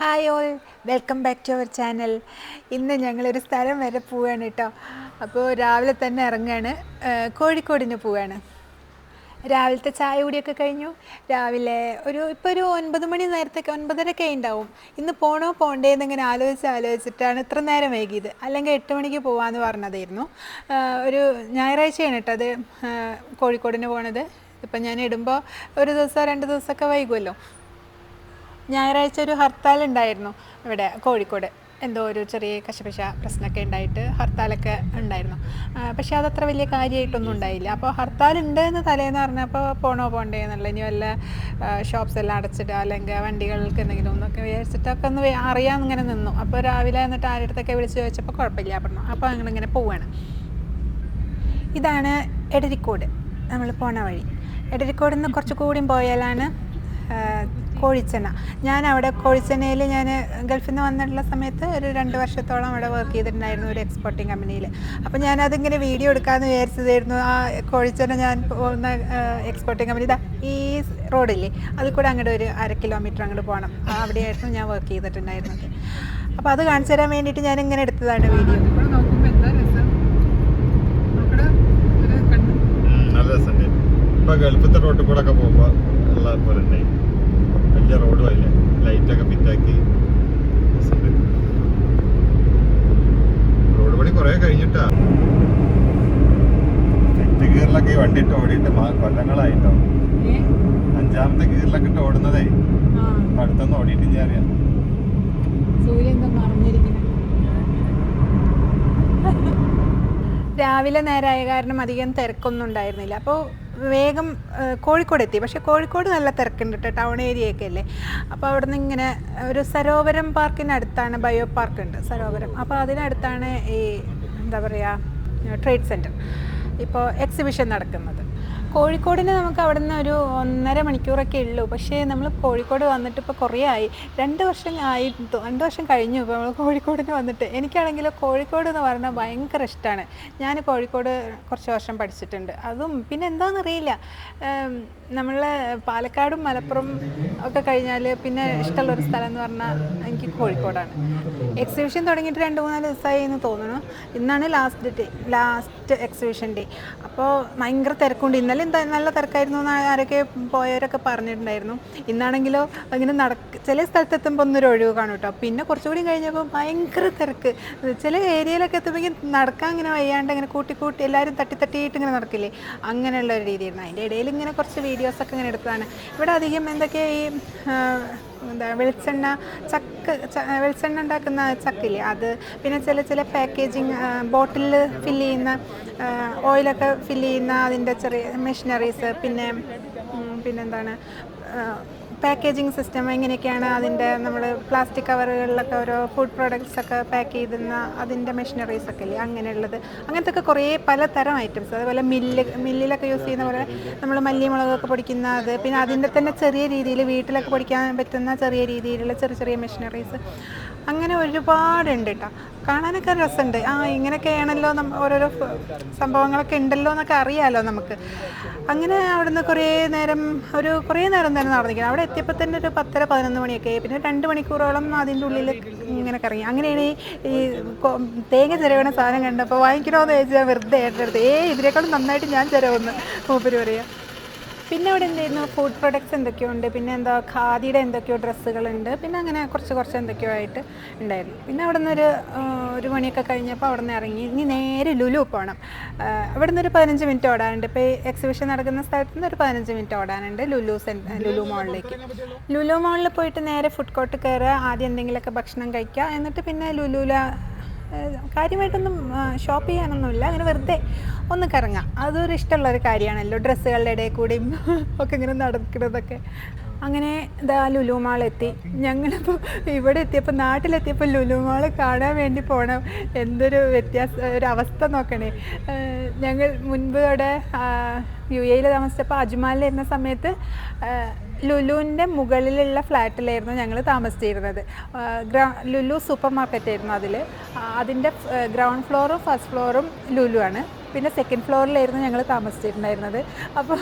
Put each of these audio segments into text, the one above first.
Hi all welcome back to our channel ഇന്ന് ഞങ്ങളൊരു സ്ഥലം വരെ പോവുകയാണ് കേട്ടോ. അപ്പോൾ രാവിലെ തന്നെ ഇറങ്ങുകയാണ് കോഴിക്കോടിന് പോവുകയാണ് രാവിലത്തെ ചായ കൂടിയൊക്കെ കഴിഞ്ഞു. രാവിലെ ഒരു ഇപ്പോൾ ഒരു ഒൻപത് മണി നേരത്തെ ഒൻപതരക്കെ ഉണ്ടാവും ഇന്ന് പോണോ പോണ്ടേ എന്നിങ്ങനെ ആലോചിച്ച് ആലോചിച്ചിട്ടാണ് ഇത്ര നേരം വൈകിയത്. അല്ലെങ്കിൽ എട്ട് മണിക്ക് പോകാമെന്ന് പറഞ്ഞതായിരുന്നു. ഒരു ഞായറാഴ്ചയാണ് കേട്ടോ അത് കോഴിക്കോടിന് പോണത്. ഇപ്പം ഞാൻ ഇടുമ്പോൾ ഒരു ദിവസം രണ്ട് ദിവസമൊക്കെ വൈകുമല്ലോ ഞായറാഴ്ച ഒരു ഹർത്താൽ ഉണ്ടായിരുന്നു ഇവിടെ കോഴിക്കോട്. എന്തോ ഒരു ചെറിയ കശപശ പ്രശ്നമൊക്കെ ഉണ്ടായിട്ട് ഹർത്താലൊക്കെ ഉണ്ടായിരുന്നു. പക്ഷെ അതത്ര വലിയ കാര്യമായിട്ടൊന്നും ഉണ്ടായില്ല. അപ്പോൾ ഹർത്താൽ ഉണ്ട് എന്ന് തലേന്ന് പറഞ്ഞപ്പോൾ പോണോ പോണ്ടേ എന്നുള്ള ഇനി വല്ല ഷോപ്സ് എല്ലാം അടച്ചിട്ട് അല്ലെങ്കിൽ വണ്ടികൾക്ക് എന്തെങ്കിലും ഒന്നൊക്കെ വിചാരിച്ചിട്ടൊക്കെ ഒന്ന് അറിയാൻ ഇങ്ങനെ നിന്നു. അപ്പോൾ രാവിലെ എന്നിട്ട് ആരുടെ വിളിച്ച് ചോദിച്ചപ്പോൾ കുഴപ്പമില്ല പറഞ്ഞു. അപ്പോൾ ഇങ്ങനെ പോവുകയാണ് ഇതാണ് എടരിക്കോട്. നമ്മൾ പോണ വഴി. എടരിക്കോട് നിന്ന് കുറച്ച് കൂടിയും പോയാലാണ് കോഴിച്ചെണ്ണ ഞാൻ അവിടെ കോഴിച്ചെണ്ണയിൽ ഞാൻ ഗൾഫിൽ നിന്ന് വന്നിട്ടുള്ള സമയത്ത് ഒരു രണ്ട് വർഷത്തോളം അവിടെ വർക്ക് ചെയ്തിട്ടുണ്ടായിരുന്നു ഒരു എക്സ്പോർട്ടിങ് കമ്പനിയിൽ അപ്പോൾ ഞാനതിങ്ങനെ വീഡിയോ എടുക്കാമെന്ന് വിചാരിച്ചതായിരുന്നു. ആ കോഴിച്ചെണ്ണ ഞാൻ പോകുന്ന എക്സ്പോർട്ടിങ് കമ്പനി ഇതാ ഈ റോഡില്ലേ അതിൽ കൂടെ അങ്ങോട്ട് ഒരു അര കിലോമീറ്റർ അങ്ങോട്ട് പോകണം ആ, അവിടെയായിരുന്നു ഞാൻ വർക്ക് ചെയ്തിട്ടുണ്ടായിരുന്നത്. അപ്പോൾ അത് കാണിച്ചു തരാൻ വേണ്ടിയിട്ട് ഞാൻ ഇങ്ങനെ എടുത്തതാണ് വീഡിയോ നല്ല രസമുണ്ട്. ഇപ്പൊ ഗൾഫത്തെ റോട്ടിൽ കൂടെ ഒക്കെ പോകുമ്പോ ഉള്ള പോലെ തന്നെ വലിയ റോഡും അല്ലേ ലൈറ്റൊക്കെ ഫിറ്റാക്കി റോഡ് പണി കുറെ കഴിഞ്ഞിട്ടാ. എട്ട് ഗിയറിലൊക്കെ ഈ വണ്ടി ഇട്ട് ഓടിയിട്ട് കൊല്ലങ്ങളായിട്ടോ? അഞ്ചാമത്തെ ഗീറിലൊക്കെ ഇട്ട് ഓടുന്നതേ. അടുത്തൊന്നും ഓടിയിട്ട് ഞാൻ അറിയാം. സൂര്യൻ എന്താ മറിഞ്ഞിരിക്കുന്നത് രാവിലെ നേരമായ കാരണം അധികം തിരക്കൊന്നും ഉണ്ടായിരുന്നില്ല. അപ്പോൾ വേഗം കോഴിക്കോട് എത്തി പക്ഷേ കോഴിക്കോട് നല്ല തിരക്കുണ്ട് കേട്ടോ ടൗൺ ഏരിയയൊക്കെ അല്ലേ? അപ്പോൾ അവിടെ നിന്ന് ഇങ്ങനെ ഒരു സരോവരം പാർക്കിനടുത്താണ് ബയോ പാർക്ക് ഉണ്ട് സരോവരം. അപ്പോൾ അതിനടുത്താണ് ഈ എന്താ പറയുക ട്രേഡ് സെന്റർ ഇപ്പോൾ എക്സിബിഷൻ നടക്കുന്നത്. കോഴിക്കോടിന് നമുക്ക് അവിടെ നിന്ന് ഒരു ഒന്നര മണിക്കൂറൊക്കെ ഉള്ളൂ. പക്ഷേ നമ്മൾ കോഴിക്കോട് വന്നിട്ട് ഇപ്പോൾ കുറേ ആയി. രണ്ട് വർഷം ആയി രണ്ട് വർഷം കഴിഞ്ഞു ഇപ്പോൾ നമ്മൾ കോഴിക്കോടിന് വന്നിട്ട്. എനിക്കാണെങ്കിൽ കോഴിക്കോട് എന്ന് പറഞ്ഞാൽ ഭയങ്കര ഇഷ്ടമാണ് ഞാൻ കോഴിക്കോട് കുറച്ച് വർഷം പഠിച്ചിട്ടുണ്ട്. അതും പിന്നെ എന്താണെന്നറിയില്ല. നമ്മൾ പാലക്കാടും മലപ്പുറം ഒക്കെ കഴിഞ്ഞാൽ പിന്നെ ഇഷ്ടമുള്ള ഒരു സ്ഥലം എന്ന് പറഞ്ഞാൽ എനിക്ക് കോഴിക്കോടാണ്. എക്സിബിഷൻ തുടങ്ങിയിട്ട് രണ്ട് മൂന്നാൽ ദിവസമായി എന്ന് തോന്നുന്നു. ഇന്നാണ് last day last exhibition day അപ്പോൾ ഭയങ്കര തിരക്കുണ്ട്. ഇന്നലെ എന്താ നല്ല തിരക്കായിരുന്നു എന്ന് ആരൊക്കെ പോയവരൊക്കെ പറഞ്ഞിട്ടുണ്ടായിരുന്നു. ഇന്നാണെങ്കിലോ അങ്ങനെ നടക്ക ചില സ്ഥലത്ത് എത്തുമ്പോൾ ഒന്നൊരു ഒഴിവ് കാണും കേട്ടോ പിന്നെ കുറച്ചുകൂടി കഴിഞ്ഞപ്പോൾ ഭയങ്കര തിരക്ക്. ചില ഏരിയയിലൊക്കെ എത്തുമ്പോൾ നടക്കാൻ ഇങ്ങനെ വയ്യാണ്ട് ഇങ്ങനെ കൂട്ടി കൂട്ടി എല്ലാവരും തട്ടി തട്ടിയിട്ട് ഇങ്ങനെ നടക്കില്ലേ? അങ്ങനെയുള്ള ഒരു രീതിയായിരുന്നു. അതിന്റെ ഇടയിൽ ഇങ്ങനെ കുറച്ച് വീഡിയോസൊക്കെ ഇങ്ങനെ എടുത്തതാണ്. ഇവിടെ അധികം എന്തൊക്കെ ഈ എന്താ വെളിച്ചെണ്ണ ചക്ക് വെളിച്ചെണ്ണ ഉണ്ടാക്കുന്ന ചക്കില്ലേ അത് പിന്നെ ചില ചില പാക്കേജിങ് ബോട്ടിലിൽ ഫില്ല് ചെയ്യുന്ന ഓയിലൊക്കെ ഫില്ല് ചെയ്യുന്ന അതിന്റെ ചെറിയ മെഷീനറീസ് പിന്നെ പിന്നെന്താണ് പാക്കേജിങ് സിസ്റ്റം എങ്ങനെയൊക്കെയാണ് അതിന്റെ നമ്മൾ പ്ലാസ്റ്റിക് കവറുകളിലൊക്കെ ഓരോ ഫുഡ് പ്രോഡക്ട്സ് ഒക്കെ പാക്ക് ചെയ്തുന്ന അതിന്റെ മെഷീനറീസ് ഒക്കെ ഇല്ലേ? അങ്ങനെയുള്ളത്. അങ്ങനത്തെ ഒക്കെ കുറേ പലതരം ഐറ്റംസ് അതുപോലെ മില്ല് മില്ലിലൊക്കെ യൂസ് ചെയ്യുന്ന പോലെ നമ്മൾ മല്ലി മുളകൊക്കെ പൊടിക്കുന്ന അത് പിന്നെ അതിന്റെ തന്നെ ചെറിയ രീതിയിൽ വീട്ടിലൊക്കെ പൊടിക്കാൻ പറ്റുന്ന ചെറിയ രീതിയിലുള്ള ചെറിയ ചെറിയ മെഷീനറീസ് അങ്ങനെ ഒരുപാടുണ്ട് കേട്ടോ കാണാനൊക്കെ രസമുണ്ട് ആ ഇങ്ങനെയൊക്കെയാണല്ലോ നമ്മ ഓരോരോ സംഭവങ്ങളൊക്കെ ഉണ്ടല്ലോ എന്നൊക്കെ അറിയാമല്ലോ നമുക്ക്. അങ്ങനെ അവിടുന്ന് കുറേ നേരം ഒരു കുറേ നേരം തന്നെ നടന്നിരിക്കണം. അവിടെ എത്തിയപ്പോൾ തന്നെ ഒരു പത്തര പതിനൊന്ന് മണിയൊക്കെ പിന്നെ രണ്ട് മണിക്കൂറോളം അതിന്റെ ഉള്ളിൽ ഇങ്ങനെ കറങ്ങി അങ്ങനെയാണ് ഈ തേങ്ങ ചിരവണ സാധനം കണ്ടപ്പോൾ വാങ്ങിക്കണമെന്ന് ചോദിച്ചാൽ വെറുതെ ഏറ്റെടുത്ത് ഏ ഇതിനേക്കാളും നന്നായിട്ട് ഞാൻ ചിരവെന്ന്. മൂപ്പര് പറയാം. പിന്നെ അവിടെ എന്തായിരുന്നു? ഫുഡ് പ്രൊഡക്ട്സ് എന്തൊക്കെയോ ഉണ്ട് പിന്നെ എന്താ ഖാദിയുടെ എന്തൊക്കെയോ ഡ്രസ്സുകളുണ്ട്? പിന്നെ അങ്ങനെ കുറച്ച് കുറച്ച് എന്തൊക്കെയോ ആയിട്ട് ഉണ്ടായിരുന്നു. പിന്നെ അവിടെ നിന്നൊരു ഒരു മണിയൊക്കെ കഴിഞ്ഞപ്പോൾ അവിടെ നിന്ന് ഇറങ്ങി. ഇനി നേരെ ലുലു പോകണം അവിടെ നിന്നൊരു പതിനഞ്ച് മിനിറ്റ് ഓടാനുണ്ട്. ഇപ്പോൾ ഈ എക്സിബിഷൻ നടക്കുന്ന സ്ഥലത്ത് നിന്ന് ഒരു പതിനഞ്ച് മിനിറ്റ് ഓടാനുണ്ട് ലുലു സെൻ ലുലു മോളിലേക്ക് ലുലു മോളിൽ പോയിട്ട് നേരെ ഫുഡ് കോർട്ട് കയറുക ആദ്യം എന്തെങ്കിലുമൊക്കെ ഭക്ഷണം കഴിക്കുക. എന്നിട്ട് പിന്നെ ലുലുല കാര്യമായിട്ടൊന്നും ഷോപ്പ് ചെയ്യാനൊന്നുമില്ല. അങ്ങനെ വെറുതെ ഒന്ന് കറങ്ങാം. അതൊരു ഇഷ്ടമുള്ള ഒരു കാര്യമാണല്ലോ. ഡ്രസ്സുകളുടെ ഇടയിൽ കൂടിയും ഒക്കെ ഇങ്ങനെ നടക്കുന്നതൊക്കെ. അങ്ങനെ ഇതാ ലുലു മാൾ എത്തി. ഞങ്ങളിപ്പോൾ ഇവിടെ എത്തിയപ്പോൾ നാട്ടിലെത്തിയപ്പോൾ ലുലു മാൾ കാണാൻ വേണ്ടി പോകണം എന്തൊരു വ്യത്യാസ ഒരു അവസ്ഥ നോക്കണേ. ഞങ്ങൾ മുൻപ് അവിടെ യു എയിൽ താമസിച്ചപ്പോൾ അജ്മാലിൽ എന്ന സമയത്ത് ലുലുവിന്റെ മുകളിലുള്ള ഫ്ലാറ്റിലായിരുന്നു ഞങ്ങൾ താമസിച്ചിരുന്നത്. ഗ്രാ ലുലു സൂപ്പർ മാർക്കറ്റ് ആയിരുന്നു അതിൽ അതിന്റെ ഗ്രൗണ്ട് ഫ്ലോറും ഫസ്റ്റ് ഫ്ലോറും ലുലു ആണ് പിന്നെ സെക്കൻഡ് ഫ്ലോറിലായിരുന്നു ഞങ്ങൾ താമസിച്ചിട്ടുണ്ടായിരുന്നത്. അപ്പോൾ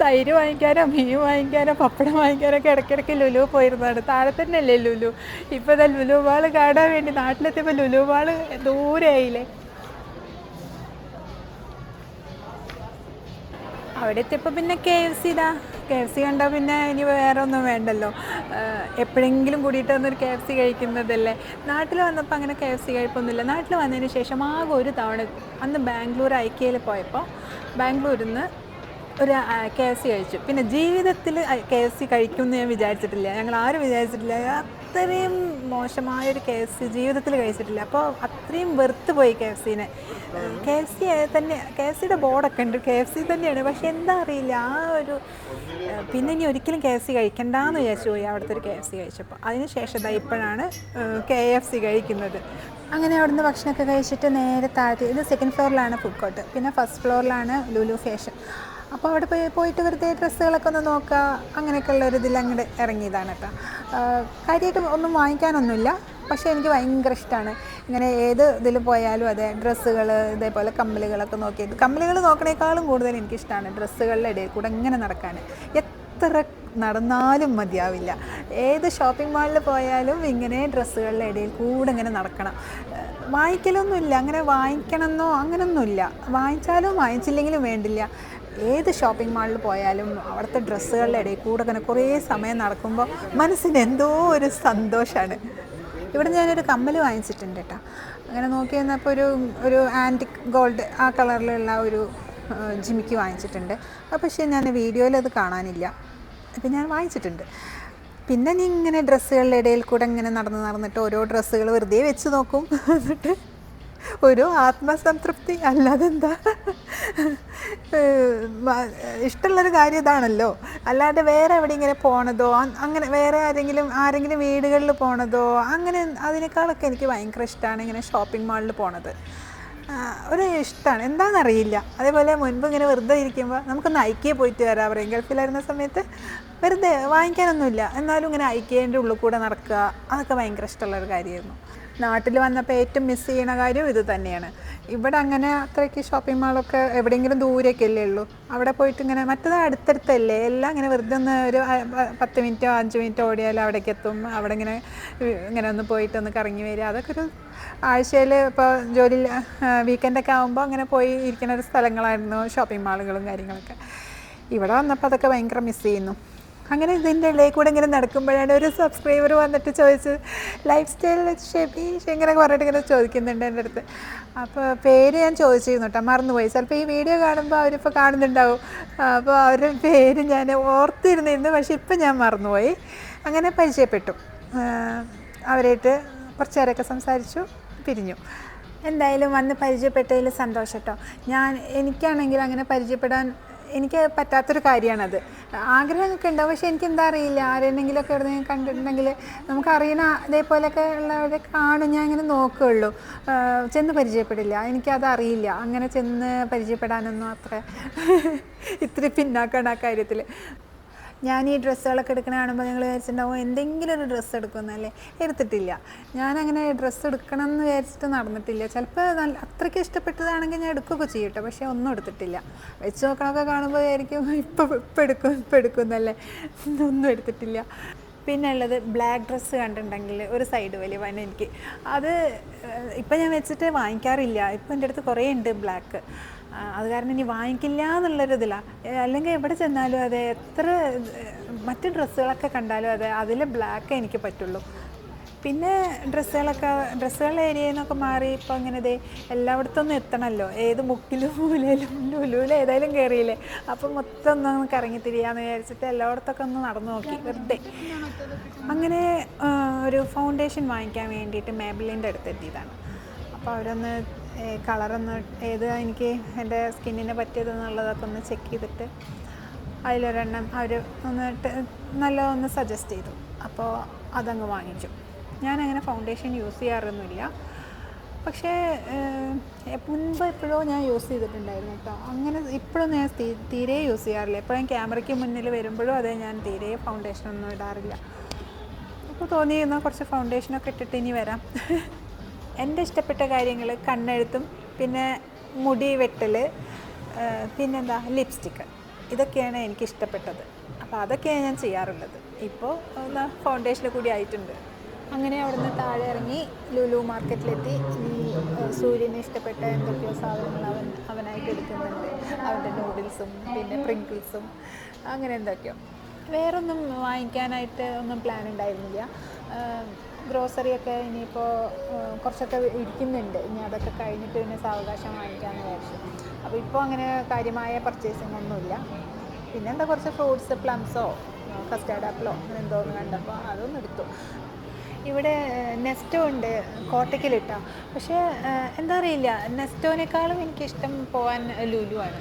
തൈര് വാങ്ങിക്കാനോ മീൻ വാങ്ങിക്കാനോ പപ്പടം വാങ്ങിക്കാനോ ഒക്കെ ഇടയ്ക്കിടയ്ക്ക് ലുലു പോയിരുന്നതാണ്. താഴെ തന്നെയല്ലേ ലുലു. ഇപ്പോൾ ഇതാ ലുലു മാൾ കാണാൻ വേണ്ടി നാട്ടിലെത്തിയപ്പോൾ ലുലു മാൾ ദൂരെ അവിടെ എത്തിയപ്പോൾ പിന്നെ കെ എഫ് സി ഇതാ കെ എഫ് സി കണ്ടാൽ പിന്നെ ഇനി വേറെ ഒന്നും വേണ്ടല്ലോ എപ്പോഴെങ്കിലും കൂടിയിട്ട് വന്നൊരു കെ എഫ് സി കഴിക്കുന്നതല്ലേ. നാട്ടിൽ വന്നപ്പോൾ അങ്ങനെ കെ എഫ് സി കഴിപ്പൊന്നുമില്ല. നാട്ടിൽ വന്നതിന് ശേഷം ആകെ ഒരു തവണ അന്ന് ബാംഗ്ലൂർ ഐ കെയിൽ പോയപ്പോൾ ബാംഗ്ലൂരിൽ നിന്ന് ഒരു കെ എഫ് സി കഴിച്ചു പിന്നെ ജീവിതത്തിൽ കെ എഫ് സി കഴിക്കുമെന്ന് ഞാൻ വിചാരിച്ചിട്ടില്ല ഞങ്ങൾ ആരും വിചാരിച്ചിട്ടില്ല അത്രയും മോശമായൊരു കെ എഫ് സി ജീവിതത്തിൽ കഴിച്ചിട്ടില്ല അപ്പോൾ അത്രയും വെറുത്ത് പോയി കെ എഫ് സിനെ കെ എഫ് സി തന്നെ കെ എഫ് സിയുടെ ബോർഡൊക്കെ ഉണ്ട് കെ എഫ് സി തന്നെയാണ് പക്ഷെ എന്താ അറിയില്ല ആ ഒരു പിന്നെ ഇനി ഒരിക്കലും കെ എഫ് സി കഴിക്കണ്ടെന്ന് വിചാരിച്ചു പോയി അവിടുത്തെ ഒരു കെ എഫ് സി കഴിച്ചപ്പോൾ അതിന് ശേഷം ഇപ്പോഴാണ് കെ എഫ് സി കഴിക്കുന്നത് അങ്ങനെ അവിടുന്ന് ഭക്ഷണമൊക്കെ കഴിച്ചിട്ട് നേരെ താഴ്ത്തി ഇത് സെക്കൻഡ് ഫ്ലോറിലാണ് ഫുഡ് കോർട്ട് പിന്നെ ഫസ്റ്റ് ഫ്ലോറിലാണ് ലുലു ഫാഷൻ അപ്പോൾ അവിടെ പോയി പോയിട്ട് വെറുതെ ഡ്രസ്സുകളൊക്കെ ഒന്ന് നോക്കുക അങ്ങനെയൊക്കെയുള്ള ഒരു ഇതിൽ അങ്ങോട്ട് ഇറങ്ങിയതാണ് കേട്ടോ കാര്യമായിട്ട് ഒന്നും വാങ്ങിക്കാനൊന്നുമില്ല പക്ഷേ എനിക്ക് ഭയങ്കര ഇഷ്ടമാണ് ഇങ്ങനെ ഏത് ഇതിൽ പോയാലും അതെ ഡ്രസ്സുകൾ ഇതേപോലെ കമ്മലുകളൊക്കെ നോക്കിയത് കമ്മലുകൾ നോക്കണേക്കാളും കൂടുതൽ എനിക്കിഷ്ടമാണ് ഡ്രസ്സുകളുടെ ഇടയിൽ കൂടെ ഇങ്ങനെ നടക്കാൻ എത്ര നടന്നാലും മതിയാവില്ല. ഏത് ഷോപ്പിംഗ് മാളിൽ പോയാലും ഇങ്ങനെ ഡ്രസ്സുകളുടെ ഇടയിൽ കൂടെ ഇങ്ങനെ നടക്കണം. വാങ്ങിക്കലൊന്നുമില്ല. അങ്ങനെ വാങ്ങിക്കണമെന്നോ അങ്ങനൊന്നുമില്ല. വാങ്ങിച്ചാലും വാങ്ങിച്ചില്ലെങ്കിലും വേണ്ടില്ല. ഏത് ഷോപ്പിംഗ് മാളിൽ പോയാലും അവിടുത്തെ ഡ്രസ്സുകളുടെ ഇടയിൽ കൂടെ തന്നെ കുറേ സമയം നടക്കുമ്പോൾ മനസ്സിന് എന്തോ ഒരു സന്തോഷമാണ് ഇവിടെ ഞാനൊരു കമ്മൽ വാങ്ങിച്ചിട്ടുണ്ട് കേട്ടോ അങ്ങനെ നോക്കി വന്നപ്പോൾ ഒരു ഒരു ആന്റിക് ഗോൾഡ് ആ കളറിലുള്ള ഒരു ജിമിക്ക് വാങ്ങിച്ചിട്ടുണ്ട്. അപ്പോൾ പക്ഷേ ഞാൻ വീഡിയോയിൽ അത് കാണാനില്ല. അപ്പം ഞാൻ വാങ്ങിച്ചിട്ടുണ്ട്. പിന്നെ നീ ഇങ്ങനെ ഡ്രസ്സുകളുടെ ഇടയിൽ കൂടെ ഇങ്ങനെ നടന്ന് നടന്നിട്ട് ഓരോ ഡ്രസ്സുകൾ വെറുതെ വെച്ച് നോക്കും. എന്നിട്ട് ഒരു ആത്മസംതൃപ്തി അല്ലാതെന്താ? ഇഷ്ടമുള്ളൊരു കാര്യം ഇതാണല്ലോ. അല്ലാതെ വേറെ എവിടെ ഇങ്ങനെ പോണതോ അങ്ങനെ വേറെ ആരെങ്കിലും ആരെങ്കിലും വീടുകളിൽ പോണതോ അങ്ങനെ അതിനേക്കാളൊക്കെ എനിക്ക് ഭയങ്കര ഇഷ്ടമാണ് ഇങ്ങനെ ഷോപ്പിംഗ് മാളിൽ പോണത്. ഒരു ഇഷ്ടമാണ് എന്താണെന്നറിയില്ല അതേപോലെ മുൻപ് ഇങ്ങനെ വെറുതെ ഇരിക്കുമ്പോൾ നമുക്ക് ഐക്യ പോയിട്ട് വരാം പറയും. ഗൾഫിലായിരുന്ന സമയത്ത് വെറുതെ വാങ്ങിക്കാനൊന്നുമില്ല. എന്നാലും ഇങ്ങനെ ഐക്യേന്റെ ഉള്ളിൽ കൂടെ നടക്കുക അതൊക്കെ ഭയങ്കര ഇഷ്ടമുള്ളൊരു കാര്യമായിരുന്നു. നാട്ടിൽ വന്നപ്പോൾ ഏറ്റവും മിസ് ചെയ്യുന്ന കാര്യം ഇത് തന്നെയാണ്. ഇവിടെ അങ്ങനെ അത്രയ്ക്ക് ഷോപ്പിംഗ് മാളൊക്കെ എവിടെയെങ്കിലും ദൂരെയൊക്കെ അല്ലേ ഉള്ളൂ. അവിടെ പോയിട്ട് ഇങ്ങനെ മറ്റത് അടുത്തടുത്തല്ലേ? എല്ലാം ഇങ്ങനെ വെറുതെ ഒന്ന് ഒരു പത്ത് മിനിറ്റോ അഞ്ച് മിനിറ്റോ ഓടിയാൽ അവിടേക്ക് എത്തും. അവിടെ ഇങ്ങനെ ഇങ്ങനെ ഒന്ന് പോയിട്ട് ഒന്ന് കറങ്ങി വരിക. അതൊക്കെ ഒരു ആഴ്ചയിൽ ഇപ്പോൾ ജോലി വീക്കെൻഡൊക്കെ ആകുമ്പോൾ അങ്ങനെ പോയി ഇരിക്കുന്ന ഒരു സ്ഥലങ്ങളായിരുന്നു ഷോപ്പിംഗ് മാളുകളും കാര്യങ്ങളൊക്കെ. ഇവിടെ വന്നപ്പോൾ അതൊക്കെ ഭയങ്കര മിസ് ചെയ്യുന്നു. അങ്ങനെ ഇതിന്റെ ഇടയിൽ കൂടെ ഇങ്ങനെ നടക്കുമ്പോഴാണ് ഒരു സബ്സ്ക്രൈബർ വന്നിട്ട് ചോദിച്ച് ലൈഫ് സ്റ്റൈൽ ഷെബി? ഇങ്ങനെ പറഞ്ഞിട്ട് ഇങ്ങനെ ചോദിക്കുന്നുണ്ട് എന്റെ അടുത്ത്. അപ്പോൾ പേര് ഞാൻ ചോദിച്ചിരുന്നു കേട്ടോ മറന്നുപോയി. ചിലപ്പോൾ ഈ വീഡിയോ കാണുമ്പോൾ അവരിപ്പോൾ കാണുന്നുണ്ടാവും. അപ്പോൾ അവരുടെ പേര് ഞാൻ ഓർത്തിരുന്നിരുന്നു പക്ഷെ ഇപ്പം ഞാൻ മറന്നുപോയി. അങ്ങനെ പരിചയപ്പെട്ടു. അവരായിട്ട് കുറച്ച് നേരമൊക്കെ സംസാരിച്ചു പിരിഞ്ഞു. എന്തായാലും വന്ന് പരിചയപ്പെട്ടതിൽ സന്തോഷം കേട്ടോ. ഞാൻ എനിക്കാണെങ്കിൽ അങ്ങനെ പരിചയപ്പെടാൻ എനിക്ക് പറ്റാത്തൊരു കാര്യമാണത്. ആഗ്രഹമൊക്കെ ഉണ്ടാവും പക്ഷെ എനിക്ക് എന്താ അറിയില്ല. ആരെന്നെങ്കിലുമൊക്കെ എവിടെ നിന്ന് കണ്ടിട്ടുണ്ടെങ്കിൽ നമുക്കറിയണ ഇതേപോലെയൊക്കെ ഉള്ളവരെ കാണും. ഞാൻ ഇങ്ങനെ നോക്കുകയുള്ളൂ ചെന്ന് പരിചയപ്പെടില്ല. എനിക്കത് അറിയില്ല. അങ്ങനെ ചെന്ന് പരിചയപ്പെടാനൊന്നും അത്ര ഇത്തിരി പിന്നാക്കാണ് ആ കാര്യത്തിൽ ഞാൻ ഈ ഡ്രസ്സുകളൊക്കെ എടുക്കണ കാണുമ്പോൾ നിങ്ങൾ വിചാരിച്ചിട്ടുണ്ടാവും എന്തെങ്കിലും ഒരു ഡ്രസ്സ് എടുക്കുന്നല്ലേ എടുത്തിട്ടില്ല. ഞാനങ്ങനെ ഡ്രസ്സ് എടുക്കണം എന്ന് വിചാരിച്ചിട്ട് നടന്നിട്ടില്ല. ചിലപ്പോൾ നല്ല അത്രയ്ക്ക് ഇഷ്ടപ്പെട്ടതാണെങ്കിൽ ഞാൻ എടുക്കുകയൊക്കെ ചെയ്യട്ടെ പക്ഷേ ഒന്നും എടുത്തിട്ടില്ല. വെച്ച് നോക്കണമൊക്കെ കാണുമ്പോൾ വിചാരിക്കും ഇപ്പം ഇപ്പം എടുക്കും ഇപ്പം എടുക്കുന്നല്ലേ ഒന്നും എടുത്തിട്ടില്ല. പിന്നെ ഉള്ളത് ബ്ലാക്ക് ഡ്രസ്സ് കണ്ടിട്ടുണ്ടെങ്കിൽ ഒരു സൈഡ് വലിയ പനി എനിക്ക്. അത് ഇപ്പം ഞാൻ വെച്ചിട്ട് വാങ്ങിക്കാറില്ല. ഇപ്പം എന്റെ അടുത്ത് കുറേ ഉണ്ട് ബ്ലാക്ക് അത് കാരണം ഇനി വാങ്ങിക്കില്ല എന്നുള്ളൊരിതിലാണ് അല്ലെങ്കിൽ എവിടെ ചെന്നാലും അതെ എത്ര മറ്റ് ഡ്രസ്സുകളൊക്കെ കണ്ടാലും അതെ അതിൽ ബ്ലാക്ക് എനിക്ക് പറ്റുള്ളൂ. പിന്നെ ഡ്രസ്സുകളൊക്കെ ഡ്രസ്സുകളുടെ ഏരിയയിൽ നിന്നൊക്കെ മാറി ഇപ്പോൾ അങ്ങനെ ദേ എല്ലായിടത്തൊന്നും എത്തണമല്ലോ ഏത് മുക്കിലും മൂലയിലും ലുലുവിലും ഏതായാലും കയറിയില്ലേ അപ്പം മൊത്തം ഒന്ന് കറങ്ങി തിരിയാന്ന് വിചാരിച്ചിട്ട് എല്ലായിടത്തൊക്കെ ഒന്ന് നടന്നു നോക്കി. വെറുതെ. അങ്ങനെ ഒരു ഫൗണ്ടേഷൻ വാങ്ങിക്കാൻ വേണ്ടിയിട്ട് മേബിലിന്റെ അടുത്ത് എത്തിയതാണ്. അപ്പോൾ അവരൊന്ന് കളറൊന്ന് ഏത് എനിക്ക് എന്റെ സ്കിന്നിന് പറ്റിയതെന്നുള്ളതൊക്കെ ഒന്ന് ചെക്ക് ചെയ്തിട്ട് അതിലൊരെണ്ണം അവർ ഒന്ന് നല്ല ഒന്ന് സജസ്റ്റ് ചെയ്തു. അപ്പോൾ അതങ്ങ് വാങ്ങിച്ചു. ഞാനങ്ങനെ ഫൗണ്ടേഷൻ യൂസ് ചെയ്യാറൊന്നുമില്ല. പക്ഷേ മുൻപ് എപ്പോഴോ ഞാൻ യൂസ് ചെയ്തിട്ടുണ്ടായിരുന്നു കേട്ടോ. അങ്ങനെ ഇപ്പോഴും ഞാൻ തീരെ യൂസ് ചെയ്യാറില്ല. എപ്പോഴും ക്യാമറയ്ക്ക് മുന്നിൽ വരുമ്പോഴും അതേ ഞാൻ തീരെ ഫൗണ്ടേഷനൊന്നും ഇടാറില്ല. അപ്പോൾ തോന്നിയിരുന്ന കുറച്ച് ഫൗണ്ടേഷനൊക്കെ ഇട്ടിട്ട് ഇനി വരാം. എന്റെ ഇഷ്ടപ്പെട്ട കാര്യങ്ങൾ കണ്ണെഴുത്തും പിന്നെ മുടി വെട്ടൽ പിന്നെന്താ ലിപ്സ്റ്റിക്ക്. ഇതൊക്കെയാണ് എനിക്ക് ഇഷ്ടപ്പെട്ടത്. അപ്പോൾ അതൊക്കെയാണ് ഞാൻ ചെയ്യാറുള്ളത്. ഇപ്പോൾ എന്താ കൂടി ആയിട്ടുണ്ട്. അങ്ങനെ അവിടുന്ന് താഴെ ഇറങ്ങി ലുലു മാർക്കറ്റിലെത്തി ഈ സൂര്യന് ഇഷ്ടപ്പെട്ട എന്തൊക്കെയോ സാധനങ്ങൾ അവൻ അവനായിട്ട് എടുക്കുന്നുണ്ട്. അവന്റെ നൂഡിൽസും പിന്നെ പ്രിങ്കിൾസും അങ്ങനെ എന്തൊക്കെയോ. വേറൊന്നും വാങ്ങിക്കാനായിട്ട് ഒന്നും പ്ലാൻ ഉണ്ടായിരുന്നില്ല. ഗ്രോസറിയൊക്കെ ഇനിയിപ്പോൾ കുറച്ചൊക്കെ ഇരിക്കുന്നുണ്ട്. ഇനി അതൊക്കെ കഴിഞ്ഞിട്ട് പിന്നെ സാവകാശം വാങ്ങിക്കാമെന്ന് വിചാരിച്ചു. അപ്പോൾ ഇപ്പോൾ അങ്ങനെ കാര്യമായ പർച്ചേസിംഗ് ഒന്നുമില്ല പിന്നെ എന്താ കുറച്ച് ഫ്രൂട്ട്സ് പ്ലംസോ കസ്റ്റാർഡ് ആപ്പിളോ അങ്ങനെ എന്തോ ഒന്ന് കണ്ടപ്പോൾ അതൊന്നും എടുത്തു. ഇവിടെ നെസ്റ്റോ ഉണ്ട് കോട്ടയ്ക്കലിട്ട. പക്ഷേ എന്താ അറിയില്ല. നെസ്റ്റോനേക്കാളും എനിക്കിഷ്ടം പോകാൻ ലുലുവാണ്.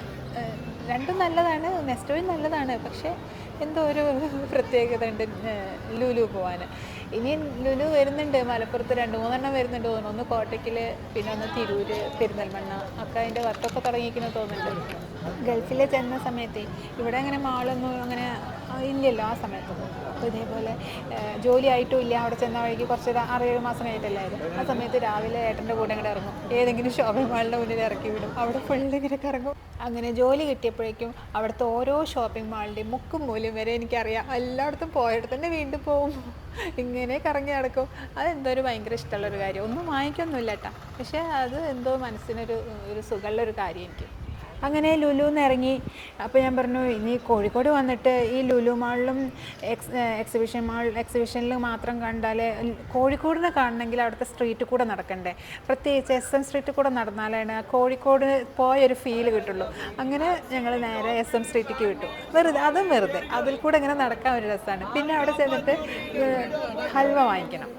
രണ്ടും നല്ലതാണ് നെസ്റ്റോയും നല്ലതാണ്. പക്ഷേ എന്തോ ഒരു പ്രത്യേകത ഉണ്ട് ലുലു പോകാൻ ഇനി ലുലു വരുന്നുണ്ട്. മലപ്പുറത്ത് രണ്ട് മൂന്നെണ്ണം വരുന്നുണ്ട് തോന്നുന്നു. ഒന്ന് കോട്ടയ്ക്കിൽ പിന്നെ ഒന്ന് തിരൂര് പെരിന്തൽമണ്ണ. ഒക്കെ അതിന്റെ വർക്കൊക്കെ തുടങ്ങിയിരിക്കുന്നു തോന്നുന്നുണ്ട്. ഗൾഫിൽ ചെന്ന സമയത്ത് ഇവിടെ അങ്ങനെ മാളൊന്നും അങ്ങനെ ഇല്ലല്ലോ ആ സമയത്തൊന്നും. അപ്പോൾ ഇതേപോലെ ജോലി ആയിട്ടും ഇല്ല അവിടെ ചെന്ന വഴിക്ക് കുറച്ച് ആറേഴ് മാസം കഴിഞ്ഞിട്ടല്ലായിരുന്നു. ആ സമയത്ത് രാവിലെ ഏട്ടന്റെ കൂടെ അങ്ങോട്ട് ഇറങ്ങും. ഏതെങ്കിലും ഷോപ്പിംഗ് മാളിന്റെ മുന്നിൽ ഇറക്കി വിടും. അവിടെ ഫുള്ള് ഇങ്ങനെ കറങ്ങും അങ്ങനെ ജോലി കിട്ടിയപ്പോഴേക്കും അവിടുത്തെ ഓരോ ഷോപ്പിംഗ് മാളിന്റെയും മുക്കും മൂലം വരെ എനിക്കറിയാം. എല്ലായിടത്തും പോയിടത്ത് തന്നെ വീണ്ടും പോകും ഇങ്ങനെ കറങ്ങി നടക്കും. അതെന്തോ ഒരു ഭയങ്കര ഇഷ്ടമുള്ളൊരു കാര്യം. ഒന്നും വാങ്ങിക്കൊന്നുമില്ല കേട്ടോ. പക്ഷേ അത് എന്തോ മനസ്സിനൊരു ഒരു സുഖമുള്ളൊരു കാര്യം എനിക്ക്. അങ്ങനെ ലുലുന്ന് ഇറങ്ങി. അപ്പോൾ ഞാൻ പറഞ്ഞു ഇനി കോഴിക്കോട് വന്നിട്ട് ഈ ലുലു മാളിലും എക്സ് എക്സിബിഷൻ മാൾ എക്സിബിഷനിൽ മാത്രം കണ്ടാൽ കോഴിക്കോടിനെ കാണണമെങ്കിൽ അവിടുത്തെ സ്ട്രീറ്റിൽ കൂടെ നടക്കണ്ടേ. പ്രത്യേകിച്ച് എസ് എം സ്ട്രീറ്റിൽ കൂടെ നടന്നാലാണ് കോഴിക്കോട് പോയൊരു ഫീൽ കിട്ടുള്ളൂ. അങ്ങനെ ഞങ്ങൾ നേരെ എസ് എം സ്ട്രീറ്റിക്ക് വിട്ടു. വെറുതെ അതും വെറുതെ. അതിൽ കൂടെ ഇങ്ങനെ നടക്കാൻ ഒരു രസമാണ് പിന്നെ അവിടെ ചെന്നിട്ട് ഹൽവ വാങ്ങിക്കണം.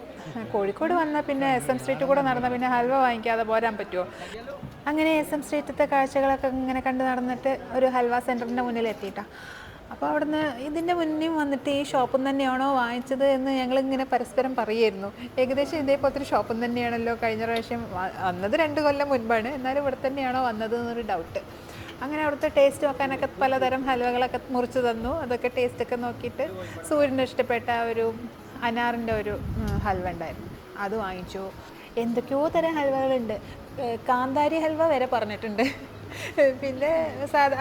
കോഴിക്കോട് വന്നാൽ പിന്നെ എസ് എം സ്ട്രീറ്റിൽ കൂടെ നടന്നാൽ പിന്നെ ഹൽവ വാങ്ങിക്കാതെ പോരാൻ പറ്റുമോ അങ്ങനെ എസ് എം സ്ട്രീറ്റത്തെ കാഴ്ചകളൊക്കെ ഇങ്ങനെ കണ്ട് നടന്നിട്ട് ഒരു ഹൽവ സെന്ററിന്റെ മുന്നിൽ എത്തിയിട്ടാ അപ്പോൾ അവിടുന്ന് ഇതിന്റെ മുന്നിൽ വന്നിട്ട് ഈ ഷോപ്പിൽ തന്നെയാണോ വാങ്ങിച്ചത് എന്ന് ഞങ്ങളിങ്ങനെ പരസ്പരം പറയുമായിരുന്നു. ഏകദേശം ഇതേപോലത്തെ ഒരു ഷോപ്പിൽ തന്നെയാണല്ലോ കഴിഞ്ഞ പ്രാവശ്യം വന്നത് രണ്ട് കൊല്ലം മുൻപാണ്. എന്നാലും ഇവിടെ തന്നെയാണോ വന്നത് എന്നൊരു ഡൗട്ട് അങ്ങനെ അവിടുത്തെ ടേസ്റ്റ് നോക്കാനൊക്കെ പലതരം ഹൽവകളൊക്കെ മുറിച്ച് തന്നു. അതൊക്കെ ടേസ്റ്റൊക്കെ നോക്കിയിട്ട് സൂര്യന് ഇഷ്ടപ്പെട്ട ഒരു അനാറിന്റെ ഒരു ഹൽവ ഉണ്ടായിരുന്നു. അത് വാങ്ങിച്ചു. എന്തൊക്കെയോ തരം ഹൽവകളുണ്ട്. കാന്താരി ഹൽവ വരെ പറഞ്ഞിട്ടുണ്ട്. പിന്നെ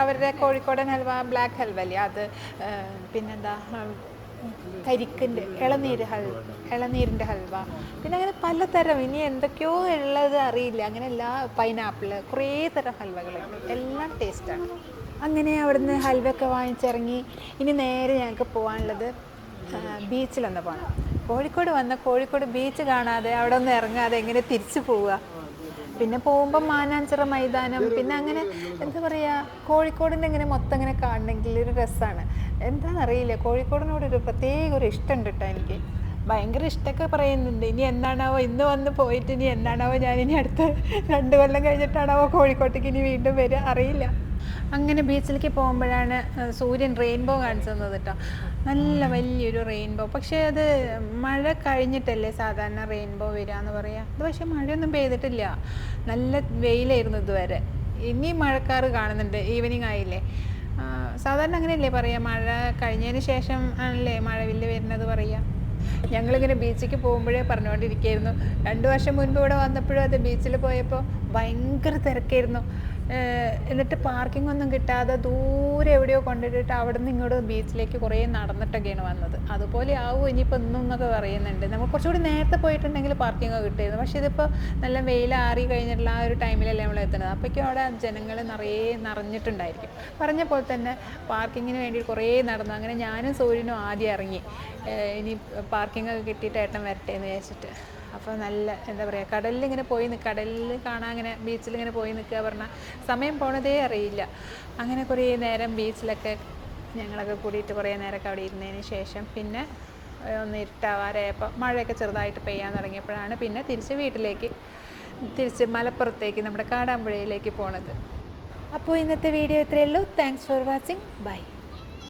അവരുടെ കോഴിക്കോടൻ ഹൽവ ബ്ലാക്ക് ഹൽവ അല്ലേ? അത് പിന്നെന്താ കരിക്കിന്റെ ഇളനീര് ഹൽവ ഇളനീരിന്റെ ഹൽവ. പിന്നെ അങ്ങനെ പലതരം ഇനി എന്തൊക്കെയോ ഉള്ളത് അറിയില്ല. അങ്ങനെ എല്ലാ പൈനാപ്പിൾ കുറേ തരം ഹൽവകൾ എല്ലാം ടേസ്റ്റാണ് അങ്ങനെ അവിടുന്ന് ഹൽവയൊക്കെ വാങ്ങിച്ചിറങ്ങി. ഇനി നേരെ ഞങ്ങൾക്ക് പോകാനുള്ളത് ബീച്ചിലൊന്ന് പോകണം കോഴിക്കോട് വന്ന കോഴിക്കോട് ബീച്ച് കാണാതെ അവിടെ ഒന്ന് ഇറങ്ങാതെ എങ്ങനെ തിരിച്ചു പോവുക? പിന്നെ പോകുമ്പോൾ മാനാഞ്ചിറ മൈതാനം പിന്നെ അങ്ങനെ എന്താ പറയുക കോഴിക്കോടിന്റെ ഇങ്ങനെ മൊത്തം ഇങ്ങനെ കാണണമെങ്കിൽ ഒരു രസമാണ് എന്താണെന്നറിയില്ല കോഴിക്കോടിനോട് ഒരു പ്രത്യേക ഒരു ഇഷ്ടമുണ്ട് കേട്ടോ എനിക്ക്. ഭയങ്കര ഇഷ്ടമൊക്കെ പറയുന്നുണ്ട്. ഇനി എന്നാണാവോ ഇന്ന് വന്ന് പോയിട്ട് ഇനി എന്നാണാവോ ഞാൻ ഇനി അടുത്ത രണ്ട് കൊല്ലം കഴിഞ്ഞിട്ടാണാവോ കോഴിക്കോട്ടേക്ക് ഇനി വീണ്ടും വരിക അറിയില്ല. അങ്ങനെ ബീച്ചിലേക്ക് പോകുമ്പോഴാണ് സൂര്യൻ റെയിൻബോ കാണിച്ചു തന്നത് കേട്ടോ നല്ല വലിയൊരു റെയിൻബോ പക്ഷേ അത് മഴ കഴിഞ്ഞിട്ടല്ലേ സാധാരണ റെയിൻബോ വരിക എന്ന് പറയാം? അത് പക്ഷേ മഴയൊന്നും പെയ്തിട്ടില്ല. നല്ല വെയിലായിരുന്നു ഇതുവരെ. ഇനി മഴക്കാറ് കാണുന്നുണ്ട്. ഈവനിങ് ആയില്ലേ. സാധാരണ അങ്ങനെയല്ലേ പറയാ? മഴ കഴിഞ്ഞതിന് ശേഷം ആണല്ലേ മഴവില്ല് വരുന്നത് പറയാ? ഞങ്ങളിങ്ങനെ ബീച്ചിലേക്ക് പോകുമ്പോഴേ പറഞ്ഞുകൊണ്ടിരിക്കുകയായിരുന്നു രണ്ട് വർഷം മുൻപ് ഇവിടെ വന്നപ്പോഴും അത് ബീച്ചിൽ പോയപ്പോൾ ഭയങ്കര തിരക്കായിരുന്നു. എന്നിട്ട് പാർക്കിംഗ് ഒന്നും കിട്ടാതെ ദൂരെ എവിടെയോ കൊണ്ടിട്ടിട്ട് അവിടെ നിന്ന് ഇങ്ങോട്ട് ബീച്ചിലേക്ക് കുറേ നടന്നിട്ടൊക്കെയാണ് വന്നത്. അതുപോലെ ആവും ഇനിയിപ്പോൾ ഇന്നും എന്നൊക്കെ പറയുന്നുണ്ട്. നമ്മൾ കുറച്ചുകൂടി നേരത്തെ പോയിട്ടുണ്ടെങ്കിൽ പാർക്കിംഗ് ഒക്കെ കിട്ടിയിരുന്നു പക്ഷേ ഇതിപ്പോൾ നല്ല വെയിലാറി കഴിഞ്ഞിട്ടുള്ള ആ ഒരു ടൈമിലല്ലേ നമ്മൾ എത്തുന്നത്. അപ്പോഴേക്കും അവിടെ ജനങ്ങൾ നിറയെ നിറഞ്ഞിട്ടുണ്ടായിരിക്കും. പറഞ്ഞ പോലെ തന്നെ പാർക്കിങ്ങിന് വേണ്ടി കുറേ നടന്നു. അങ്ങനെ ഞാനും സൂര്യനും ആദ്യം ഇറങ്ങി. ഇനി പാർക്കിംഗ് ഒക്കെ കിട്ടിയിട്ട് ഏട്ടൻ വരട്ടെ എന്ന് വിചാരിച്ചിട്ട്. അപ്പോൾ നല്ല എന്താ പറയുക കടലിൽ ഇങ്ങനെ പോയി നിൽക്കുക കടലിൽ കാണാൻ ഇങ്ങനെ ബീച്ചിൽ ഇങ്ങനെ പോയി നിൽക്കുക പറഞ്ഞാൽ സമയം പോണതേ അറിയില്ല. അങ്ങനെ കുറേ നേരം ബീച്ചിലൊക്കെ ഞങ്ങളൊക്കെ കൂടിയിട്ട് കുറേ നേരമൊക്കെ അവിടെ ഇരുന്നതിന് ശേഷം പിന്നെ ഒന്ന് ഇരുട്ടാവാറായപ്പോൾ മഴയൊക്കെ ചെറുതായിട്ട് പെയ്യാൻ തുടങ്ങിയപ്പോഴാണ് പിന്നെ തിരിച്ച് വീട്ടിലേക്ക് തിരിച്ച് മലപ്പുറത്തേക്ക് നമ്മുടെ കാടാമ്പുഴയിലേക്ക് പോണത്. അപ്പോൾ ഇന്നത്തെ വീഡിയോ ഇത്രയേ ഉള്ളൂ. Thanks for watching bye